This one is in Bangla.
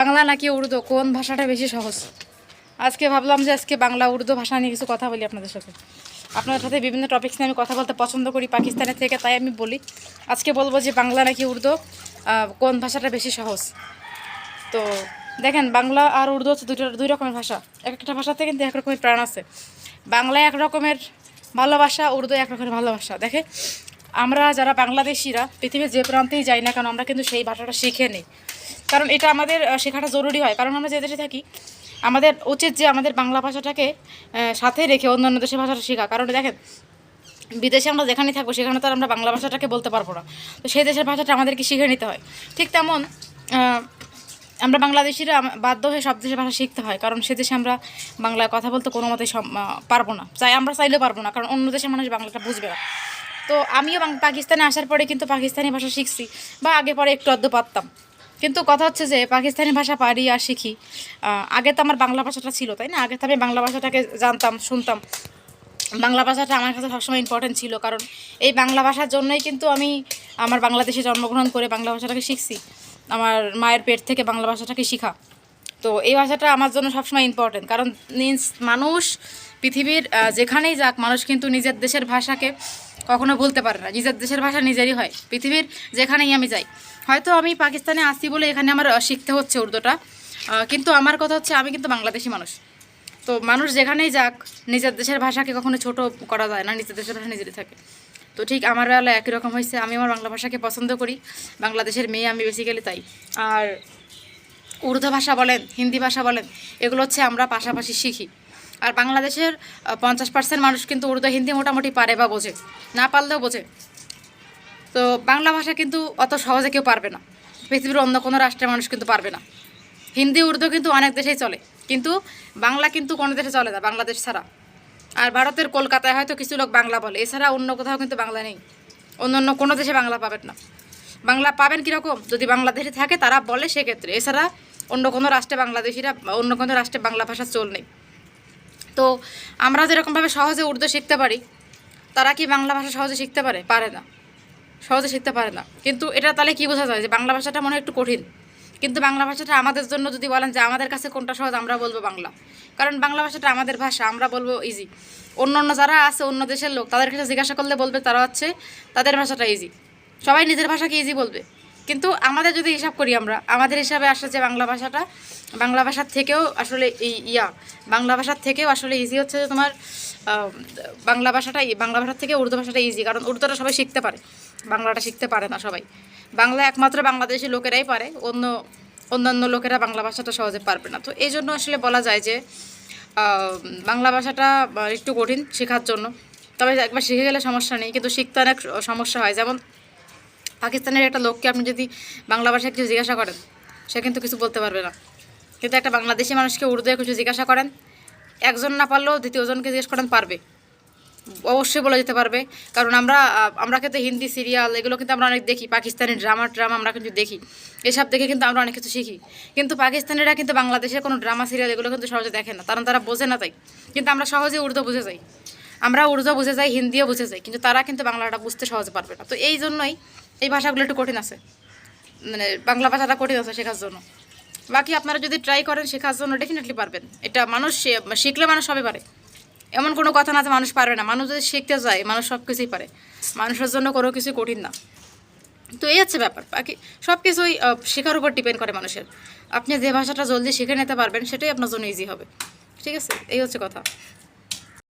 বাংলা নাকি উর্দু? কোন ভাষাটা বেশি সহজ? আজকে ভাবলাম যে আজকে বাংলা উর্দু ভাষা নিয়ে কিছু কথা বলি আপনাদের সাথে। আপনাদের সাথে বিভিন্ন টপিক্স নিয়ে আমি কথা বলতে পছন্দ করি পাকিস্তানের থেকে, তাই আমি বলি, আজকে বলব যে বাংলা নাকি উর্দু কোন ভাষাটা বেশি সহজ? তো দেখেন, বাংলা আর উর্দু হচ্ছে দুটো দুই রকমের ভাষা। এক একটা ভাষাতে কিন্তু এক রকমের প্রাণ আছে। বাংলা এক রকমের ভালোবাসা, উর্দু এক রকমের ভালোবাসা। দেখে, আমরা যারা বাংলাদেশিরা, পৃথিবীর যে প্রান্তেই যাই না কেন, আমরা কিন্তু সেই ভাষাটা শিখে নিই। কারণ এটা আমাদের শেখাটা জরুরি হয়। কারণ আমরা যে দেশে থাকি, আমাদের উচিত যে আমাদের বাংলা ভাষাটাকে সাথে রেখে অন্যান্য দেশের ভাষাটা শেখা। কারণ দেখেন, বিদেশে আমরা যেখানেই থাকব, সেখানে তো আর আমরা বাংলা ভাষাটাকে বলতে পারব না। তো সেই দেশের ভাষাটা আমাদেরকে শিখে নিতে হয়। ঠিক তেমন আমরা বাংলাদেশিরা বাধ্য হয়ে সব দেশের ভাষা শিখতে হয়। কারণ সে দেশে আমরা বাংলায় কথা বলতে কোনো মতেই পারব না। চাই, আমরা চাইলেও পারব না, কারণ অন্য দেশের মানুষ বাংলাটা বুঝবে না। তো আমিও পাকিস্তানে আসার পরে কিন্তু পাকিস্তানি ভাষা শিখছি, বা আগে পরে একটু আধটু পারতাম। কিন্তু কথা হচ্ছে যে পাকিস্তানি ভাষা পারি আর শিখি। আগে তো আমার বাংলা ভাষাটা ছিল, তাই না? আগে তো আমি বাংলা ভাষাটাকে জানতাম, শুনতাম। বাংলা ভাষাটা আমার কাছে সবসময় ইম্পর্টেন্ট ছিল, কারণ এই বাংলা ভাষার জন্যই কিন্তু আমি আমার বাংলাদেশে জন্মগ্রহণ করে বাংলা ভাষাটাকে শিখছি। আমার মায়ের পেট থেকে বাংলা ভাষাটাকে শিখা। তো এই ভাষাটা আমার জন্য সবসময় ইম্পর্টেন্ট কারণ মানুষ, পৃথিবীর যেখানেই যাক, মানুষ কিন্তু নিজের দেশের ভাষাকে কখনো ভুলতে পারে না। নিজের দেশের ভাষা নিজেরই হয়। পৃথিবীর যেখানেই আমি যাই। হয়তো আমি পাকিস্তানে আসি বলে এখানে আমার শিখতে হচ্ছে উর্দুটা। কিন্তু আমার কথা হচ্ছে আমি কিন্তু বাংলাদেশি মানুষ। তো মানুষ যেখানেই যাক, নিজের দেশের ভাষাকে কখনো ছোট করা যায় না, নিজের দেশের ভাষা নিজেরই থাকে। তো ঠিক আমার বেলা একই রকম হয়েছে। আমি আমার বাংলা ভাষাকে পছন্দ করি। বাংলাদেশের মেয়ে আমি বেসিক্যালি তাই। আর উর্দু ভাষা বলেন, হিন্দি ভাষা বলেন, এগুলো হচ্ছে আমরা পাশাপাশি শিখি। আর বাংলাদেশের পঞ্চাশ পার্সেন্ট মানুষ কিন্তু উর্দু, হিন্দি মোটামুটি পারে বা বোঝে। না পারলেও বোঝে। তো বাংলা ভাষা কিন্তু অত সহজে কেউ পারবে না। পৃথিবীর অন্য কোনো রাষ্ট্রের মানুষ কিন্তু পারবে না। হিন্দি, উর্দু কিন্তু অনেক দেশেই চলে। কিন্তু বাংলা কিন্তু কোনো দেশে চলে না, বাংলাদেশ ছাড়া। আর ভারতের কলকাতায় হয়তো কিছু লোক বাংলা বলে। এছাড়া অন্য কোথাও কিন্তু বাংলা নেই। অন্য অন্য কোনো দেশে বাংলা পাবেন না। বাংলা পাবেন কীরকম? যদি বাংলাদেশে থাকে, তারা বলে সেক্ষেত্রে। এছাড়া অন্য কোনো রাষ্ট্রে বাংলাদেশিরা অন্য কোনো রাষ্ট্রে বাংলা ভাষা চল নেই। তো আমরা যেরকমভাবে সহজে উর্দু শিখতে পারি, তারা কি বাংলা ভাষা সহজে শিখতে পারে? পারে না। সহজে শিখতে পারে না। কিন্তু এটা তাহলে কি বোঝা যায় যে বাংলা ভাষাটা মনে একটু কঠিন? কিন্তু বাংলা ভাষাটা আমাদের জন্য যদি বলেন যে আমাদের কাছে কোনটা সহজ, আমরা বলব বাংলা। কারণ বাংলা ভাষাটা আমাদের ভাষা, আমরা বলব ইজি অন্য অন্য যারা আছে, অন্য দেশের লোক, তাদের কাছে জিজ্ঞাসা করলে বলবে তারা হচ্ছে তাদের ভাষাটা ইজি সবাই নিজের ভাষাকে ইজি বলবে। কিন্তু আমাদের যদি হিসাব করি আমরা, আমাদের হিসাবে আসে যে বাংলা ভাষাটা, বাংলা ভাষার থেকেও আসলে এই ইয়া, বাংলা ভাষার থেকেও আসলে ইজি হচ্ছে যে তোমার বাংলা ভাষাটা বাংলা ভাষার থেকে উর্দু ভাষাটা ইজি কারণ উর্দুটা সবাই শিখতে পারে, বাংলাটা শিখতে পারে না সবাই। বাংলা একমাত্র বাংলাদেশি লোকেরাই পারে, অন্য, অন্যান্য লোকেরা বাংলা ভাষাটা সহজে পারবে না। তো এই জন্য আসলে বলা যায় যে বাংলা ভাষাটা একটু কঠিন শেখার জন্য। তবে একবার শিখে গেলে সমস্যা নেই, কিন্তু শিখতে অনেক সমস্যা হয়। যেমন পাকিস্তানের একটা লোককে আপনি যদি বাংলা ভাষায় কিছু জিজ্ঞাসা করেন, সে কিন্তু কিছু বলতে পারবে না। কিন্তু একটা বাংলাদেশি মানুষকে উর্দুয়ে কিছু জিজ্ঞাসা করেন, একজন না পারলেও দ্বিতীয়জনকে জিজ্ঞেস করেন, পারবে। অবশ্যই বলা যেতে পারবে। কারণ আমরা আমরা কিন্তু হিন্দি সিরিয়াল এগুলো কিন্তু আমরা অনেক দেখি, পাকিস্তানি ড্রামা ট্রামা আমরা কিন্তু দেখি। এসব দেখে কিন্তু আমরা অনেক কিছু শিখি। কিন্তু পাকিস্তানিরা কিন্তু বাংলাদেশের কোনো ড্রামা সিরিয়াল এগুলো কিন্তু সহজে দেখে না। কারণ তারা বোঝে না তাই। কিন্তু আমরা সহজে উর্দু বুঝে যাই। আমরা উর্দু বুঝে যাই, হিন্দিও বুঝে যাই। কিন্তু তারা কিন্তু বাংলাটা বুঝতে সহজে পারবে না। তো এই জন্যই এই ভাষাগুলো একটু কঠিন আছে। মানে বাংলা ভাষাটা কঠিন আছে শেখার জন্য। বাকি আপনারা যদি ট্রাই করেন শেখার জন্য ডেফিনেটলি পারবেন। এটা মানুষ শিখলে মানুষ সবই পারে। এমন কোনো কথা না যে মানুষ পারবে না। মানুষ যদি শিখতে যায়, মানুষ সব কিছুই পারে। মানুষের জন্য কোনো কিছুই কঠিন না। তো এই হচ্ছে ব্যাপার। বাকি সব কিছুই শেখার উপর ডিপেন্ড করে মানুষের। আপনি যে ভাষাটা জলদি শিখে নিতে পারবেন, সেটাই আপনার জন্য ইজি হবে। ঠিক আছে? এই হচ্ছে কথা।